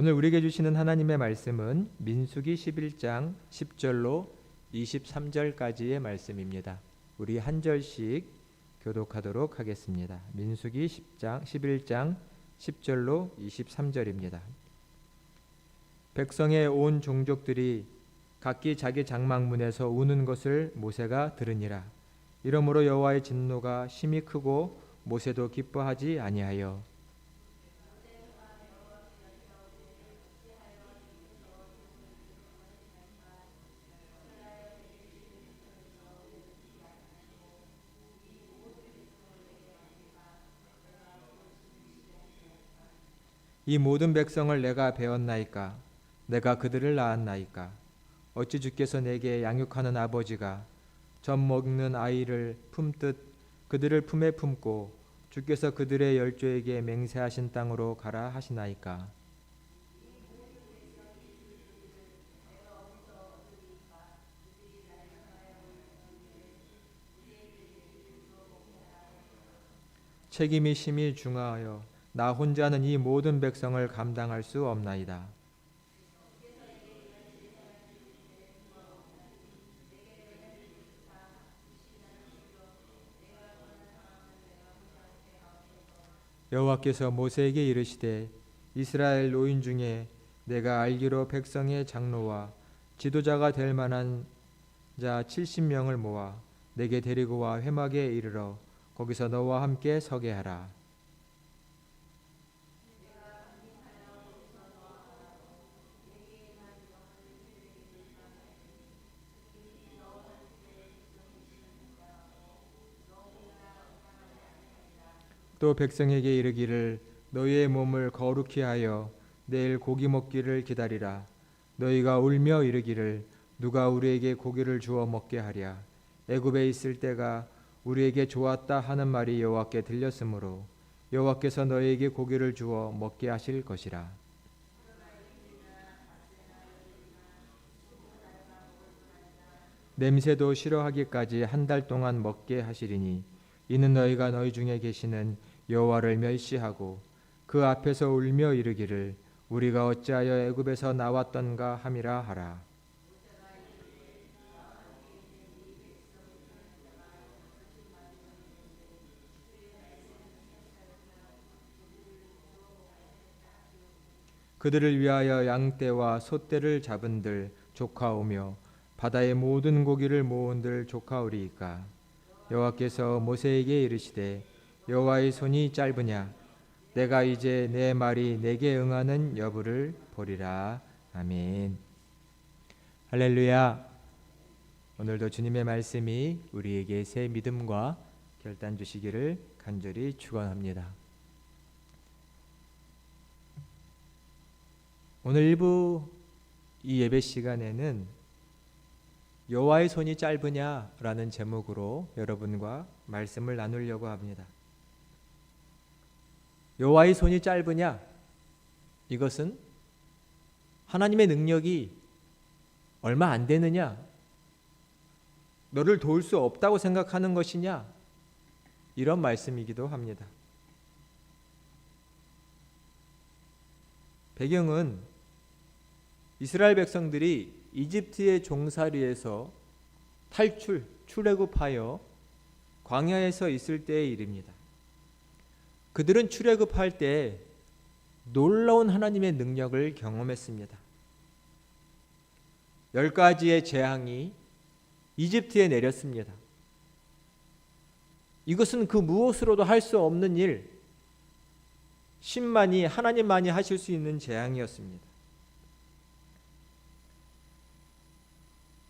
오늘 우리에게 주시는 하나님의 말씀은 민수기 11장 10절로 23절까지의 말씀입니다. 우리 한 절씩 교독하도록 하겠습니다. 민수기 10장 11장 10절로 23절입니다. 백성의 온 종족들이 각기 자기 장막문에서 우는 것을 모세가 들으니라. 이러므로 여호와의 진노가 심히 크고 모세도 기뻐하지 아니하여 이 모든 백성을 내가 배웠나이까? 내가 그들을 낳았나이까? 어찌 주께서 내게 양육하는 아버지가 젖 먹는 아이를 품듯 그들을 품에 품고 주께서 그들의 열조에게 맹세하신 땅으로 가라 하시나이까? 책임이 심히 중하여 나 혼자는 이 모든 백성을 감당할 수 없나이다. 여호와께서 모세에게 이르시되 이스라엘 노인 중에 내가 알기로 백성의 장로와 지도자가 될 만한 자 70명을 모아 내게 데리고 와 회막에 이르러 거기서 너와 함께 서게 하라. 또 백성에게 이르기를 너희의 몸을 거룩히 하여 내일 고기 먹기를 기다리라. 너희가 울며 이르기를 누가 우리에게 고기를 주어 먹게 하랴. 애굽에 있을 때가 우리에게 좋았다 하는 말이 여호와께 들렸으므로 여호와께서 너희에게 고기를 주어 먹게 하실 것이라. 냄새도 싫어하기까지 한 달 동안 먹게 하시리니 이는 너희가 너희 중에 계시는 여호와를 멸시하고 그 앞에서 울며 이르기를 우리가 어찌하여 애굽에서 나왔던가 함이라 하라. 그들을 위하여 양떼와 소떼를 잡은들 조카오며 바다의 모든 고기를 모은들 조카오리이까 여호와께서 모세에게 이르시되 여호와의 손이 짧으냐? 내가 이제 내 말이 내게 응하는 여부를 보리라. 아멘. 할렐루야. 오늘도 주님의 말씀이 우리에게 새 믿음과 결단 주시기를 간절히 축원합니다. 오늘 일부 이 예배 시간에는 여호와의 손이 짧으냐라는 제목으로 여러분과 말씀을 나누려고 합니다. 여호와의 손이 짧으냐? 이것은 하나님의 능력이 얼마 안 되느냐? 너를 도울 수 없다고 생각하는 것이냐? 이런 말씀이기도 합니다. 배경은 이스라엘 백성들이 이집트의 종살이에서 탈출, 출애굽하여 광야에서 있을 때의 일입니다. 그들은 출애굽할 때 놀라운 하나님의 능력을 경험했습니다. 열 가지의 재앙이 이집트에 내렸습니다. 이것은 그 무엇으로도 할 수 없는 일, 신만이 하나님만이 하실 수 있는 재앙이었습니다.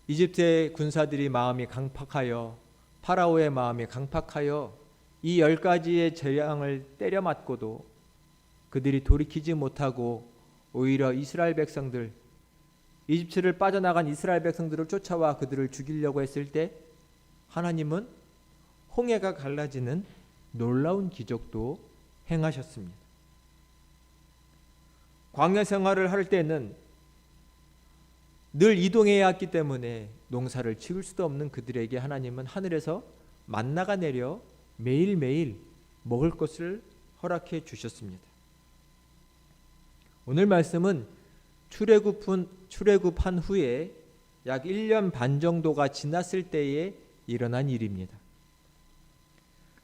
이집트의 군사들이 마음이 강팍하여 파라오의 마음이 강팍하여 이 열 가지의 재앙을 때려 맞고도 그들이 돌이키지 못하고 오히려 이스라엘 백성들 이집트를 빠져나간 이스라엘 백성들을 쫓아와 그들을 죽이려고 했을 때 하나님은 홍해가 갈라지는 놀라운 기적도 행하셨습니다. 광야 생활을 할 때는 늘 이동해야 했기 때문에 농사를 지을 수도 없는 그들에게 하나님은 하늘에서 만나가 내려 매일매일 먹을 것을 허락해 주셨습니다. 오늘 말씀은 출애굽은 출애굽한 후에 약 1년 반 정도가 지났을 때에 일어난 일입니다.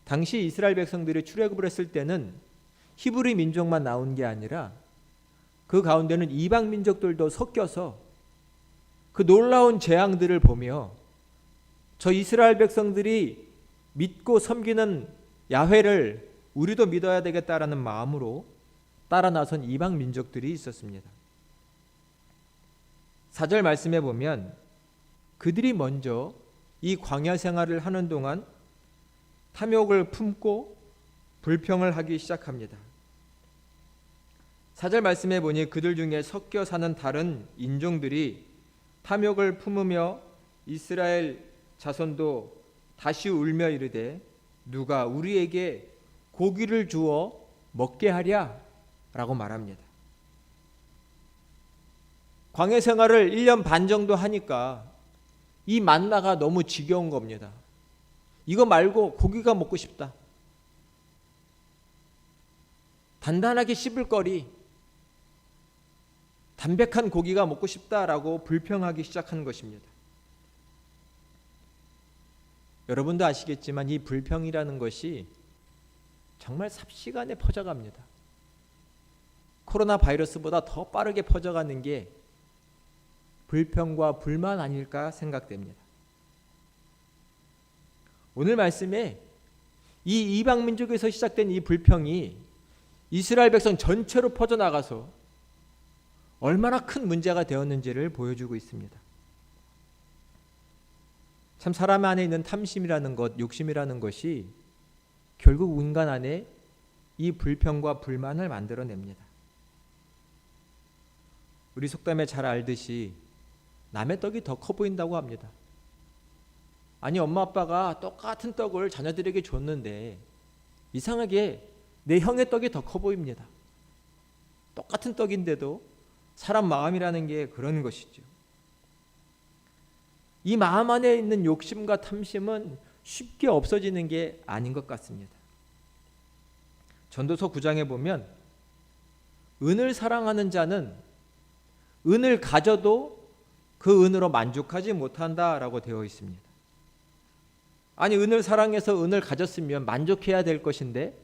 당시 이스라엘 백성들이 출애굽을 했을 때는 히브리 민족만 나온 게 아니라 그 가운데는 이방 민족들도 섞여서 그 놀라운 재앙들을 보며 저 이스라엘 백성들이 믿고 섬기는 야훼를 우리도 믿어야 되겠다라는 마음으로 따라 나선 이방 민족들이 있었습니다. 사절 말씀에 보면 그들이 먼저 이 광야 생활을 하는 동안 탐욕을 품고 불평을 하기 시작합니다. 사절 말씀에 보니 그들 중에 섞여 사는 다른 인종들이 탐욕을 품으며 이스라엘 자손도 다시 울며 이르되 누가 우리에게 고기를 주어 먹게 하랴 라고 말합니다. 광해 생활을 1년 반 정도 하니까 이 만나가 너무 지겨운 겁니다. 이거 말고 고기가 먹고 싶다. 단단하게 씹을 거리, 담백한 고기가 먹고 싶다라고 불평하기 시작한 것입니다. 여러분도 아시겠지만 이 불평이라는 것이 정말 삽시간에 퍼져갑니다. 코로나 바이러스보다 더 빠르게 퍼져가는 게 불평과 불만 아닐까 생각됩니다. 오늘 말씀에 이 이방 민족에서 시작된 이 불평이 이스라엘 백성 전체로 퍼져나가서 얼마나 큰 문제가 되었는지를 보여주고 있습니다. 참 사람 안에 있는 탐심이라는 것, 욕심이라는 것이 결국 인간 안에 이 불평과 불만을 만들어냅니다. 우리 속담에 잘 알듯이 남의 떡이 더 커 보인다고 합니다. 아니 엄마 아빠가 똑같은 떡을 자녀들에게 줬는데 이상하게 내 형의 떡이 더 커 보입니다. 똑같은 떡인데도 사람 마음이라는 게 그런 것이죠. 이 마음 안에 있는 욕심과 탐심은 쉽게 없어지는 게 아닌 것 같습니다. 전도서 9장에 보면 은을 사랑하는 자는 은을 가져도 그 은으로 만족하지 못한다라고 되어 있습니다. 아니 은을 사랑해서 은을 가졌으면 만족해야 될 것인데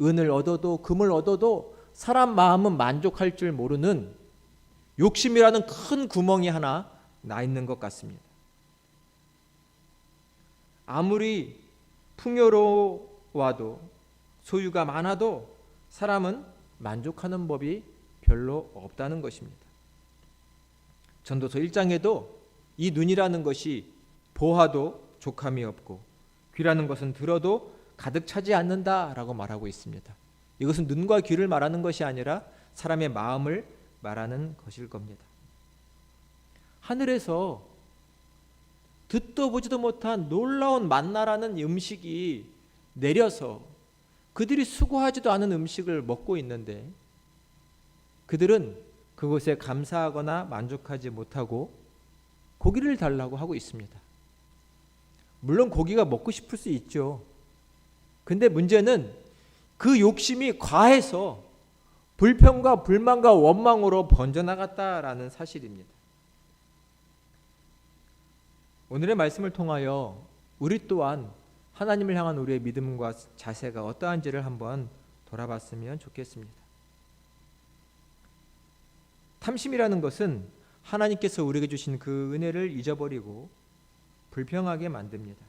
은을 얻어도 금을 얻어도 사람 마음은 만족할 줄 모르는 욕심이라는 큰 구멍이 하나 나 있는 것 같습니다. 아무리 풍요로워도 소유가 많아도 사람은 만족하는 법이 별로 없다는 것입니다. 전도서 1장에도 이 눈이라는 것이 보아도 족함이 없고 귀라는 것은 들어도 가득 차지 않는다라고 말하고 있습니다. 이것은 눈과 귀를 말하는 것이 아니라 사람의 마음을 말하는 것일 겁니다. 하늘에서 듣도 보지도 못한 놀라운 만나라는 음식이 내려서 그들이 수고하지도 않은 음식을 먹고 있는데 그들은 그것에 감사하거나 만족하지 못하고 고기를 달라고 하고 있습니다. 물론 고기가 먹고 싶을 수 있죠. 근데 문제는 그 욕심이 과해서 불평과 불만과 원망으로 번져나갔다라는 사실입니다. 오늘의 말씀을 통하여 우리 또한 하나님을 향한 우리의 믿음과 자세가 어떠한지를 한번 돌아봤으면 좋겠습니다. 탐심이라는 것은 하나님께서 우리에게 주신 그 은혜를 잊어버리고 불평하게 만듭니다.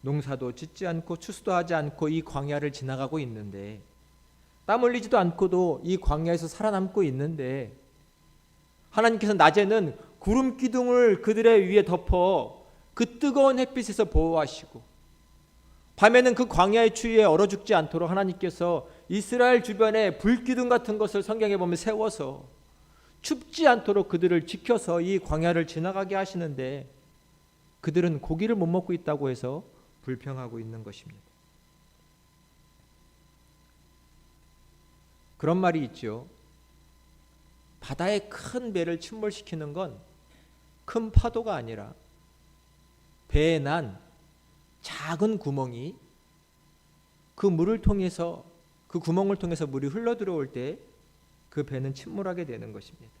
농사도 짓지 않고 추수도 하지 않고 이 광야를 지나가고 있는데 땀 흘리지도 않고도 이 광야에서 살아남고 있는데 하나님께서 낮에는 구름 기둥을 그들의 위에 덮어 그 뜨거운 햇빛에서 보호하시고 밤에는 그 광야의 추위에 얼어 죽지 않도록 하나님께서 이스라엘 주변에 불기둥 같은 것을 성경에 보면 세워서 춥지 않도록 그들을 지켜서 이 광야를 지나가게 하시는데 그들은 고기를 못 먹고 있다고 해서 불평하고 있는 것입니다. 그런 말이 있죠. 바다의 큰 배를 침몰시키는 건 큰 파도가 아니라 배에 난 작은 구멍이 그 물을 통해서 그 구멍을 통해서 물이 흘러 들어올 때 그 배는 침몰하게 되는 것입니다.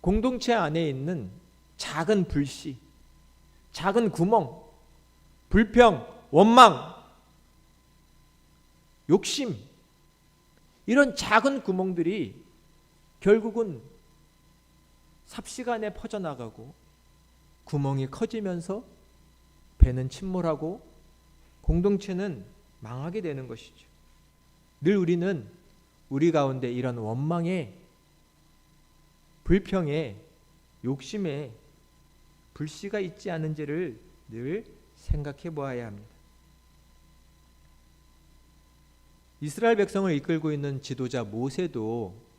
공동체 안에 있는 작은 불씨, 작은 구멍, 불평, 원망, 욕심 이런 작은 구멍들이 결국은 삽시간에 퍼져나가고 구멍이 커지면서 배는 침몰하고 공동체는 망하게 되는 것이죠. 늘 우리는 우리 가운데 이런 원망에 불평에 욕심에 불씨가 있지 않은지를 늘 생각해 보아야 합니다. 이스라엘 백성을 이끌고 있는 지도자 모세도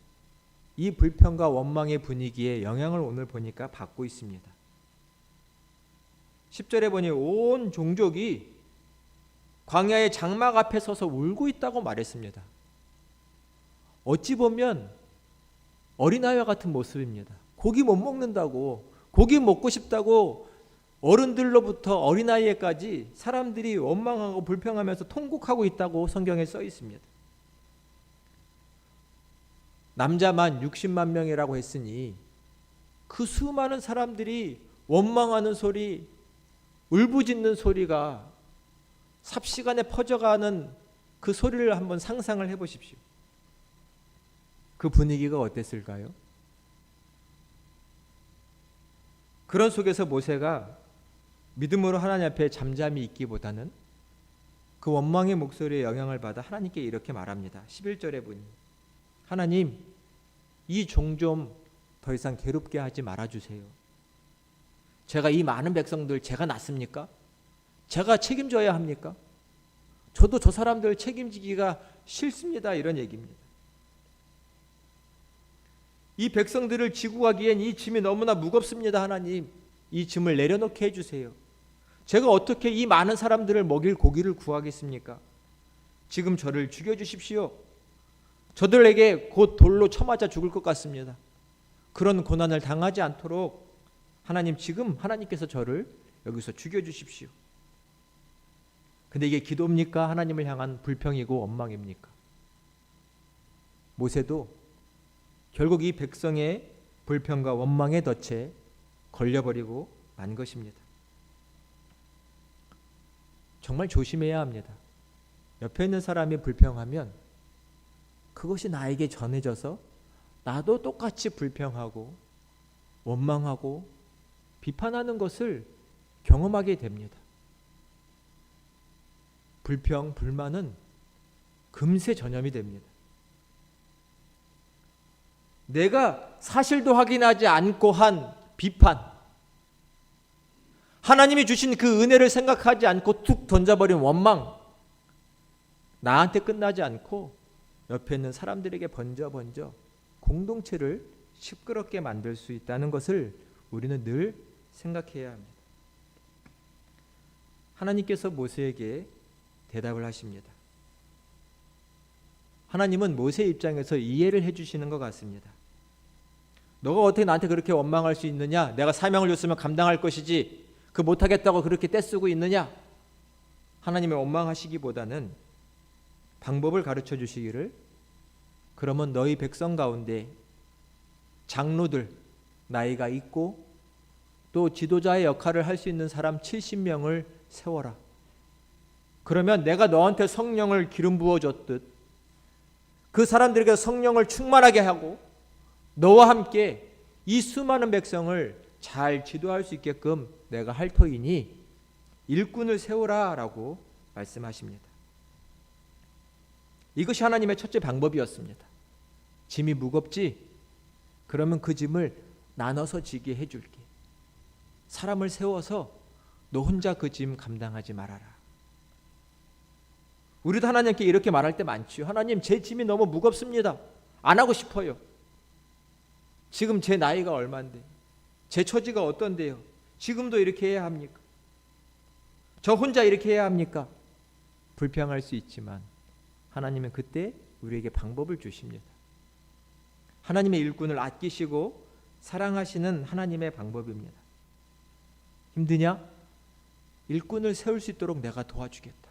이 불평과 원망의 분위기에 영향을 오늘 보니까 받고 있습니다. 10절에 보니 온 종족이 광야의 장막 앞에 서서 울고 있다고 말했습니다. 어찌 보면 어린아이와 같은 모습입니다. 고기 못 먹는다고 고기 먹고 싶다고 어른들로부터 어린아이에까지 사람들이 원망하고 불평하면서 통곡하고 있다고 성경에 써 있습니다. 남자만 60만 명이라고 했으니 그 수많은 사람들이 원망하는 소리, 울부짖는 소리가 삽시간에 퍼져가는 그 소리를 한번 상상을 해 보십시오. 그 분위기가 어땠을까요? 그런 속에서 모세가 믿음으로 하나님 앞에 잠잠히 있기보다는 그 원망의 목소리에 영향을 받아 하나님께 이렇게 말합니다. 11절에 보니 하나님 이 종 좀 더 이상 괴롭게 하지 말아 주세요. 제가 이 많은 백성들 제가 낳습니까? 제가 책임져야 합니까? 저도 저 사람들 책임지기가 싫습니다. 이런 얘기입니다. 이 백성들을 지고 가기엔 이 짐이 너무나 무겁습니다. 하나님. 이 짐을 내려놓게 해 주세요. 제가 어떻게 이 많은 사람들을 먹일 고기를 구하겠습니까? 지금 저를 죽여 주십시오. 저들에게 곧 돌로 쳐맞아 죽을 것 같습니다. 그런 고난을 당하지 않도록 하나님 지금 하나님께서 저를 여기서 죽여 주십시오. 근데 이게 기도입니까? 하나님을 향한 불평이고 원망입니까? 모세도 결국 이 백성의 불평과 원망의 덫에 걸려버리고 만 것입니다. 정말 조심해야 합니다. 옆에 있는 사람이 불평하면 그것이 나에게 전해져서 나도 똑같이 불평하고 원망하고 비판하는 것을 경험하게 됩니다. 불평, 불만은 금세 전염이 됩니다. 내가 사실도 확인하지 않고 한 비판, 하나님이 주신 그 은혜를 생각하지 않고 툭 던져버린 원망, 나한테 끝나지 않고 옆에 있는 사람들에게 번져 번져 공동체를 시끄럽게 만들 수 있다는 것을 우리는 늘 생각해야 합니다. 하나님께서 모세에게 대답을 하십니다. 하나님은 모세 입장에서 이해를 해주시는 것 같습니다. 너가 어떻게 나한테 그렇게 원망할 수 있느냐? 내가 사명을 줬으면 감당할 것이지. 그 못하겠다고 그렇게 떼쓰고 있느냐? 하나님의 원망하시기보다는 방법을 가르쳐 주시기를 그러면 너희 백성 가운데 장로들 나이가 있고 또 지도자의 역할을 할 수 있는 사람 70명을 세워라. 그러면 내가 너한테 성령을 기름 부어 줬듯 그 사람들에게 성령을 충만하게 하고 너와 함께 이 수많은 백성을 잘 지도할 수 있게끔 내가 할 터이니 일꾼을 세우라라고 말씀하십니다. 이것이 하나님의 첫째 방법이었습니다. 짐이 무겁지? 그러면 그 짐을 나눠서 지게 해줄게. 사람을 세워서 너 혼자 그 짐 감당하지 말아라. 우리도 하나님께 이렇게 말할 때 많지요. 하나님, 제 짐이 너무 무겁습니다. 안 하고 싶어요. 지금 제 나이가 얼마인데, 제 처지가 어떤데요? 지금도 이렇게 해야 합니까? 저 혼자 이렇게 해야 합니까? 불평할 수 있지만 하나님은 그때 우리에게 방법을 주십니다. 하나님의 일꾼을 아끼시고 사랑하시는 하나님의 방법입니다. 힘드냐? 일꾼을 세울 수 있도록 내가 도와주겠다.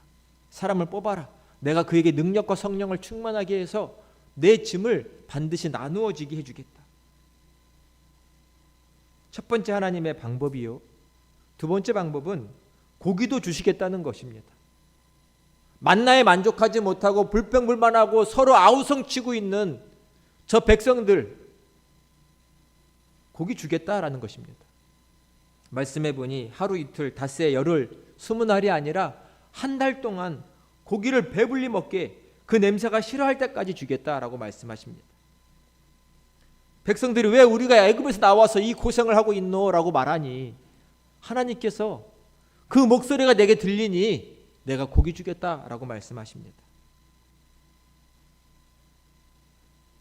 사람을 뽑아라. 내가 그에게 능력과 성령을 충만하게 해서 내 짐을 반드시 나누어지게 해주겠다. 첫 번째 하나님의 방법이요. 두 번째 방법은 고기도 주시겠다는 것입니다. 만나에 만족하지 못하고 불평불만하고 서로 아우성치고 있는 저 백성들 고기 주겠다라는 것입니다. 말씀해 보니 하루 이틀 닷새 열흘 스무 날이 아니라 한 달 동안 고기를 배불리 먹게 그 냄새가 싫어할 때까지 주겠다라고 말씀하십니다. 백성들이 왜 우리가 애굽에서 나와서 이 고생을 하고 있노라고 말하니 하나님께서 그 목소리가 내게 들리니 내가 고기 주겠다라고 말씀하십니다.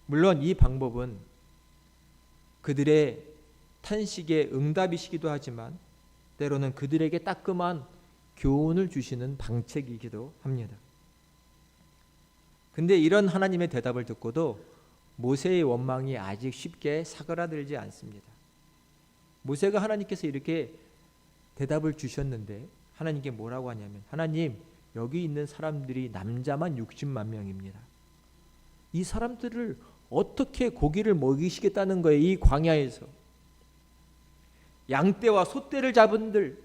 물론 이 방법은 그들의 탄식의 응답이시기도 하지만 때로는 그들에게 따끔한 교훈을 주시는 방책이기도 합니다. 근데 이런 하나님의 대답을 듣고도 모세의 원망이 아직 쉽게 사그라들지 않습니다. 모세가 하나님께서 이렇게 대답을 주셨는데 하나님께 뭐라고 하냐면 하나님 여기 있는 사람들이 남자만 60만 명입니다. 이 사람들을 어떻게 고기를 먹이시겠다는 거예요? 이 광야에서 양떼와 소떼를 잡은들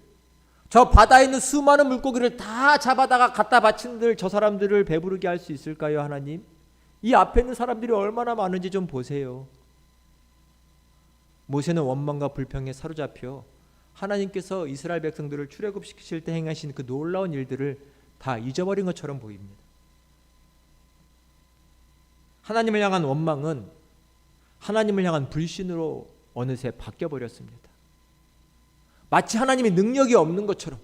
저 바다에 있는 수많은 물고기를 다 잡아다가 갖다 바친들 저 사람들을 배부르게 할 수 있을까요, 하나님? 이 앞에 있는 사람들이 얼마나 많은지 좀 보세요. 모세는 원망과 불평에 사로잡혀 하나님께서 이스라엘 백성들을 출애굽시키실 때 행하신 그 놀라운 일들을 다 잊어버린 것처럼 보입니다. 하나님을 향한 원망은 하나님을 향한 불신으로 어느새 바뀌어 버렸습니다. 마치 하나님이 능력이 없는 것처럼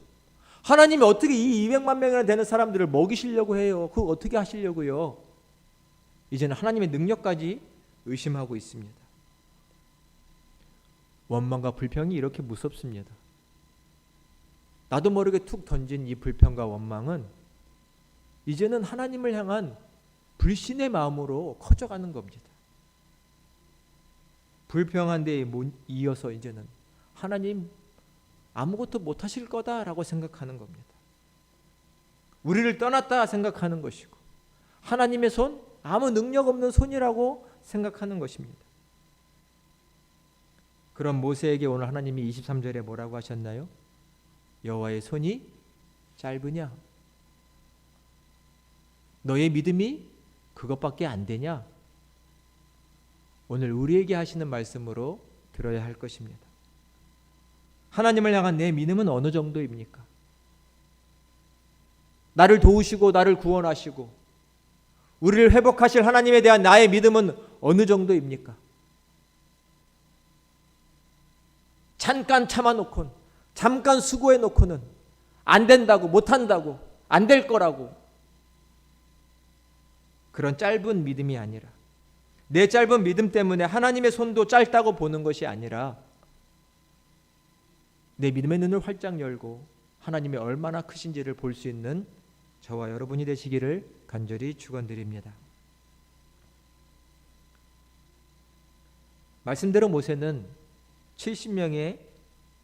하나님이 어떻게 이 200만 명이나 되는 사람들을 먹이시려고 해요? 그거 어떻게 하시려고요? 이제는 하나님의 능력까지 의심하고 있습니다. 원망과 불평이 이렇게 무섭습니다. 나도 모르게 툭 던진 이 불평과 원망은 이제는 하나님을 향한 불신의 마음으로 커져가는 겁니다. 불평한 데에 이어서 이제는 하나님 아무것도 못 하실 거다라고 생각하는 겁니다. 우리를 떠났다 생각하는 것이고 하나님의 손 아무 능력 없는 손이라고 생각하는 것입니다. 그럼 모세에게 오늘 하나님이 23절에 뭐라고 하셨나요? 여호와의 손이 짧으냐? 너의 믿음이 그것밖에 안 되냐? 오늘 우리에게 하시는 말씀으로 들어야 할 것입니다. 하나님을 향한 내 믿음은 어느 정도입니까? 나를 도우시고 나를 구원하시고 우리를 회복하실 하나님에 대한 나의 믿음은 어느 정도입니까? 잠깐 참아놓곤 잠깐 수고해놓고는 안 된다고 못한다고 안 될 거라고 그런 짧은 믿음이 아니라 내 짧은 믿음 때문에 하나님의 손도 짧다고 보는 것이 아니라 내 믿음의 눈을 활짝 열고 하나님이 얼마나 크신지를 볼 수 있는 저와 여러분이 되시기를 간절히 축원드립니다. 말씀대로 모세는 70명의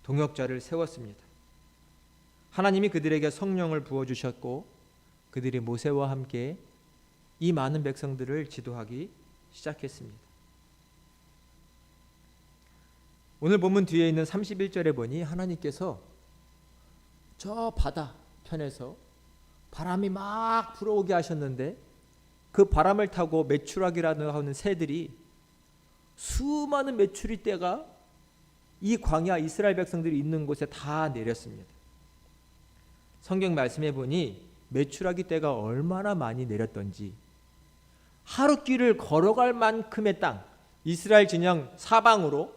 동역자를 세웠습니다. 하나님이 그들에게 성령을 부어 주셨고 그들이 모세와 함께 이 많은 백성들을 지도하기 시작했습니다. 오늘 본문 뒤에 있는 31절에 보니 하나님께서 저 바다 편에서 바람이 막 불어오게 하셨는데 그 바람을 타고 메추라기라는 하는 새들이 수많은 메추리 떼가 이 광야 이스라엘 백성들이 있는 곳에 다 내렸습니다. 성경 말씀해 보니 메추라기 떼가 얼마나 많이 내렸던지 하루 길을 걸어갈 만큼의 땅 이스라엘 진영 사방으로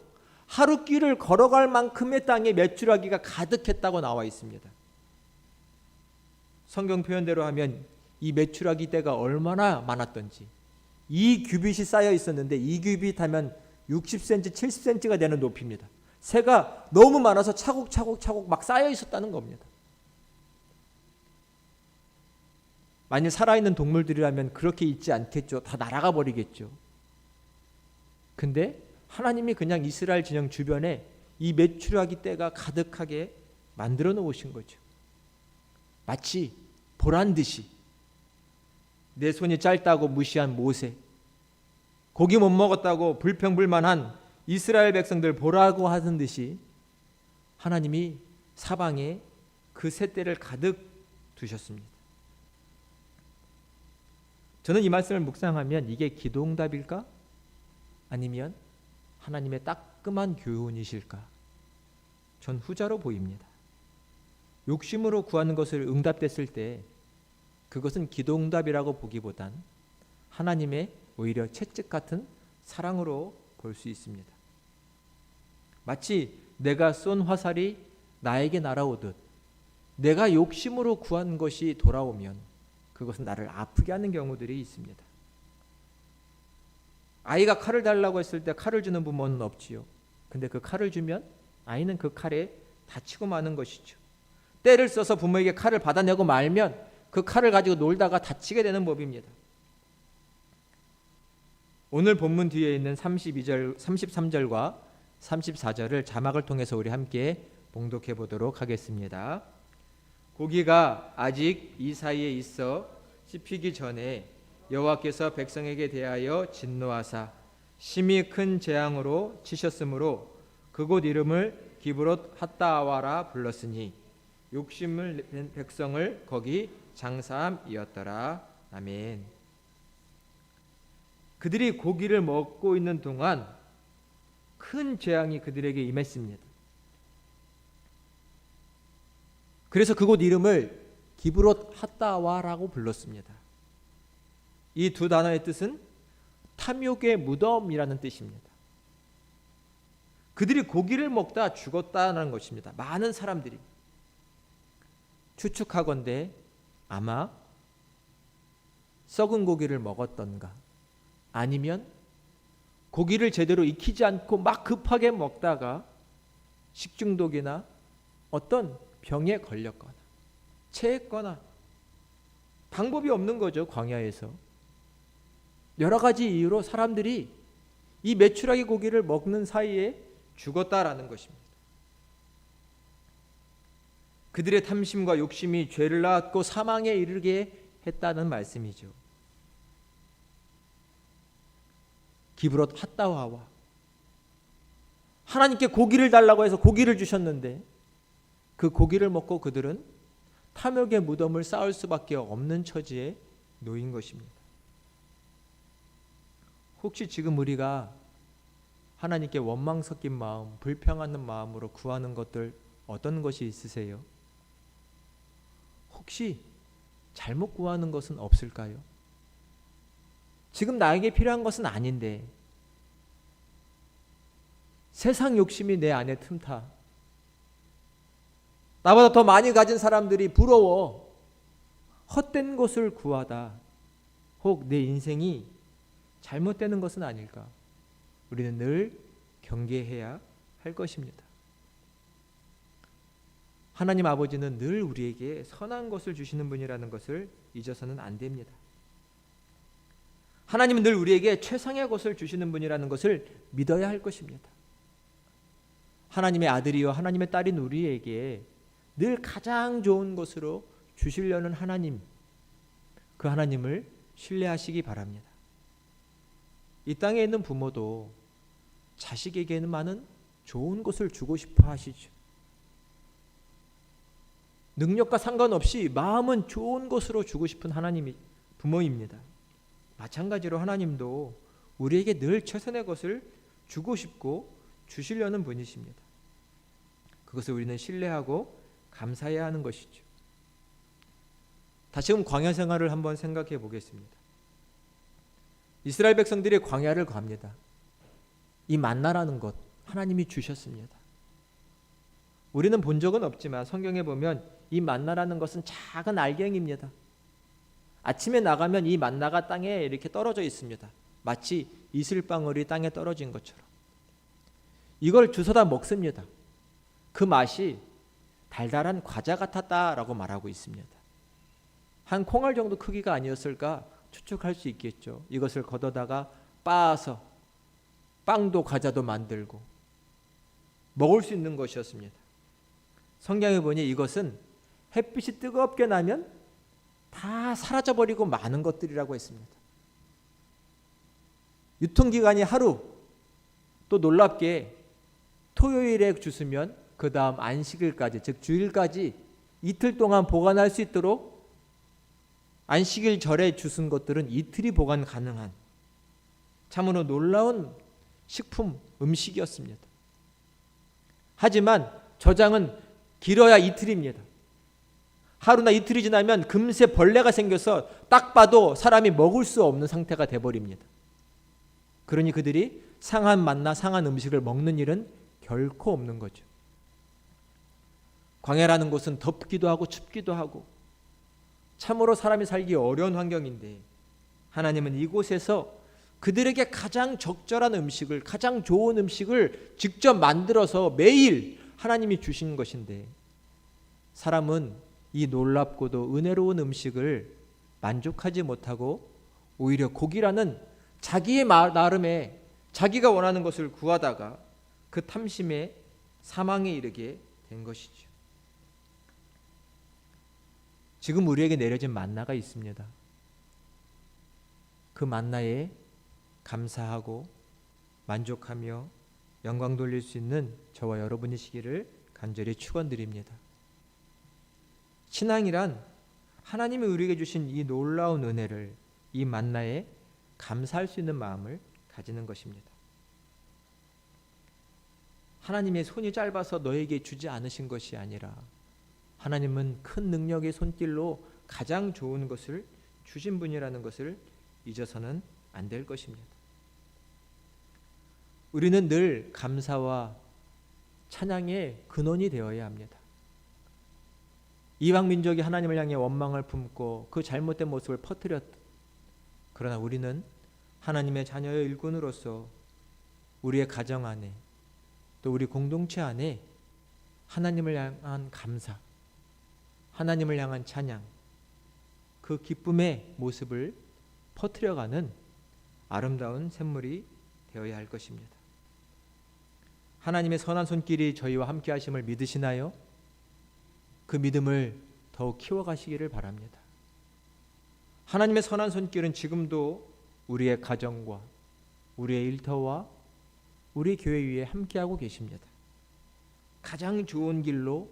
하루 길을 걸어갈 만큼의 땅에 메추라기가 가득했다고 나와 있습니다. 성경 표현대로 하면 이 메추라기 떼가 얼마나 많았던지 이 규빗이 쌓여 있었는데 이 규빗 하면 60cm, 70cm가 되는 높이입니다. 새가 너무 많아서 차곡차곡 차곡 막 쌓여 있었다는 겁니다. 만일 살아있는 동물들이라면 그렇게 있지 않겠죠. 다 날아가 버리겠죠. 근데 하나님이 그냥 이스라엘 진영 주변에 이 메추라기 떼가 가득하게 만들어 놓으신 거죠. 마치 보란 듯이 내 손이 짧다고 무시한 모세, 고기 못 먹었다고 불평불만한 이스라엘 백성들 보라고 하던 듯이 하나님이 사방에 그 새떼를 가득 두셨습니다. 저는 이 말씀을 묵상하면 이게 기도응답일까? 아니면 하나님의 따끔한 교훈이실까? 전 후자로 보입니다. 욕심으로 구하는 것을 응답됐을 때 그것은 기도응답이라고 보기보단 하나님의 오히려 채찍 같은 사랑으로 볼 수 있습니다. 마치 내가 쏜 화살이 나에게 날아오듯 내가 욕심으로 구한 것이 돌아오면 그것은 나를 아프게 하는 경우들이 있습니다. 아이가 칼을 달라고 했을 때 칼을 주는 부모는 없지요. 근데 그 칼을 주면 아이는 그 칼에 다치고 마는 것이죠. 때를 써서 부모에게 칼을 받아내고 말면 그 칼을 가지고 놀다가 다치게 되는 법입니다. 오늘 본문 뒤에 있는 32절, 33절과 34절을 자막을 통해서 우리 함께 봉독해 보도록 하겠습니다. 고기가 아직 이 사이에 있어 씹히기 전에 여호와께서 백성에게 대하여 진노하사 심히 큰 재앙으로 치셨으므로 그곳 이름을 기브롯 핫다와라 불렀으니 욕심을 낸 백성을 거기 장사함이었더라. 아멘. 그들이 고기를 먹고 있는 동안 큰 재앙이 그들에게 임했습니다. 그래서 그곳 이름을 기브롯 핫다와라고 불렀습니다. 이 두 단어의 뜻은 탐욕의 무덤이라는 뜻입니다. 그들이 고기를 먹다 죽었다는 것입니다. 많은 사람들이 추측하건대 아마 썩은 고기를 먹었던가 아니면 고기를 제대로 익히지 않고 막 급하게 먹다가 식중독이나 어떤 병에 걸렸거나 체했거나 방법이 없는 거죠 광야에서 여러 가지 이유로 사람들이 이 메추라기 고기를 먹는 사이에 죽었다라는 것입니다. 그들의 탐심과 욕심이 죄를 낳았고 사망에 이르게 했다는 말씀이죠. 기브롯 핫다와와 하나님께 고기를 달라고 해서 고기를 주셨는데 그 고기를 먹고 그들은 탐욕의 무덤을 쌓을 수밖에 없는 처지에 놓인 것입니다. 혹시 지금 우리가 하나님께 원망 섞인 마음, 불평하는 마음으로 구하는 것들 어떤 것이 있으세요? 혹시 잘못 구하는 것은 없을까요? 지금 나에게 필요한 것은 아닌데 세상 욕심이 내 안에 틈타. 나보다 더 많이 가진 사람들이 부러워. 헛된 것을 구하다. 혹 내 인생이 잘못되는 것은 아닐까? 우리는 늘 경계해야 할 것입니다. 하나님 아버지는 늘 우리에게 선한 것을 주시는 분이라는 것을 잊어서는 안 됩니다. 하나님은 늘 우리에게 최상의 것을 주시는 분이라는 것을 믿어야 할 것입니다. 하나님의 아들이요 하나님의 딸인 우리에게 늘 가장 좋은 것으로 주시려는 하나님 그 하나님을 신뢰하시기 바랍니다. 이 땅에 있는 부모도 자식에게는 많은 좋은 것을 주고 싶어 하시죠. 능력과 상관없이 마음은 좋은 것으로 주고 싶은 하나님이 부모입니다. 마찬가지로 하나님도 우리에게 늘 최선의 것을 주고 싶고 주시려는 분이십니다. 그것을 우리는 신뢰하고 감사해야 하는 것이죠. 다시금 광야 생활을 한번 생각해 보겠습니다. 이스라엘 백성들이 광야를 갑니다. 이 만나라는 것 하나님이 주셨습니다. 우리는 본 적은 없지만 성경에 보면 이 만나라는 것은 작은 알갱입니다. 아침에 나가면 이 만나가 땅에 이렇게 떨어져 있습니다. 마치 이슬방울이 땅에 떨어진 것처럼. 이걸 주워다 먹습니다. 그 맛이 달달한 과자 같았다라고 말하고 있습니다. 한 콩알 정도 크기가 아니었을까 추측할 수 있겠죠. 이것을 걷어다가 빻아서 빵도 과자도 만들고 먹을 수 있는 것이었습니다. 성경에 보니 이것은 햇빛이 뜨겁게 나면 다 사라져 버리고 많은 것들이라고 했습니다. 유통기간이 하루 또 놀랍게 토요일에 주스면 그 다음 안식일까지 즉 주일까지 이틀 동안 보관할 수 있도록 안식일 절에 주순 것들은 이틀이 보관 가능한 참으로 놀라운 식품 음식이었습니다. 하지만 저장은 길어야 이틀입니다. 하루나 이틀이 지나면 금세 벌레가 생겨서 딱 봐도 사람이 먹을 수 없는 상태가 돼 버립니다. 그러니 그들이 상한 맛나 상한 음식을 먹는 일은 결코 없는 거죠. 광야라는 곳은 덥기도 하고 춥기도 하고 참으로 사람이 살기 어려운 환경인데 하나님은 이곳에서 그들에게 가장 적절한 음식을 가장 좋은 음식을 직접 만들어서 매일 하나님이 주신 것인데 사람은 이 놀랍고도 은혜로운 음식을 만족하지 못하고 오히려 고기라는 자기의 마- 나름의 자기가 원하는 것을 구하다가 그 탐심에 사망에 이르게 된 것이죠. 지금 우리에게 내려진 만나가 있습니다. 그 만나에 감사하고 만족하며 영광 돌릴 수 있는 저와 여러분이시기를 간절히 축원드립니다. 신앙이란 하나님이 우리에게 주신 이 놀라운 은혜를 이 만나에 감사할 수 있는 마음을 가지는 것입니다. 하나님의 손이 짧아서 너에게 주지 않으신 것이 아니라 하나님은 큰 능력의 손길로 가장 좋은 것을 주신 분이라는 것을 잊어서는 안 될 것입니다. 우리는 늘 감사와 찬양의 근원이 되어야 합니다. 이방 민족이 하나님을 향해 원망을 품고 그 잘못된 모습을 퍼뜨렸. 그러나 우리는 하나님의 자녀의 일꾼으로서 우리의 가정 안에 또 우리 공동체 안에 하나님을 향한 감사, 하나님을 향한 찬양, 그 기쁨의 모습을 퍼뜨려가는 아름다운 샘물이 되어야 할 것입니다. 하나님의 선한 손길이 저희와 함께 하심을 믿으시나요? 그 믿음을 더욱 키워가시기를 바랍니다. 하나님의 선한 손길은 지금도 우리의 가정과 우리의 일터와 우리 교회 위에 함께하고 계십니다. 가장 좋은 길로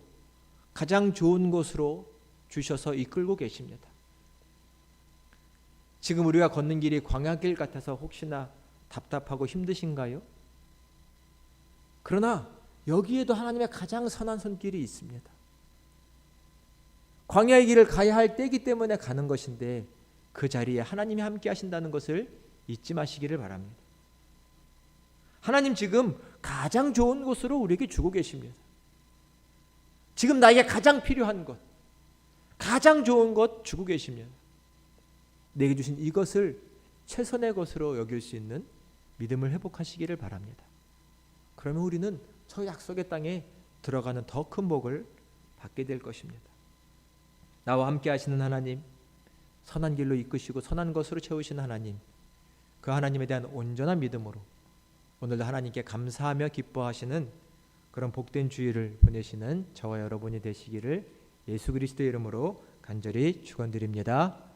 가장 좋은 곳으로 주셔서 이끌고 계십니다. 지금 우리가 걷는 길이 광야길 같아서 혹시나 답답하고 힘드신가요? 그러나 여기에도 하나님의 가장 선한 손길이 있습니다. 광야의 길을 가야 할 때이기 때문에 가는 것인데 그 자리에 하나님이 함께 하신다는 것을 잊지 마시기를 바랍니다. 하나님 지금 가장 좋은 곳으로 우리에게 주고 계십니다. 지금 나에게 가장 필요한 것, 가장 좋은 것 주고 계십니다. 내게 주신 이것을 최선의 것으로 여길 수 있는 믿음을 회복하시기를 바랍니다. 그러면 우리는 저 약속의 땅에 들어가는 더 큰 복을 받게 될 것입니다. 나와 함께 하시는 하나님, 선한 길로 이끄시고 선한 것으로 채우시는 하나님, 그 하나님에 대한 온전한 믿음으로 오늘도 하나님께 감사하며 기뻐하시는 그런 복된 주일을 보내시는 저와 여러분이 되시기를 예수 그리스도의 이름으로 간절히 축원드립니다.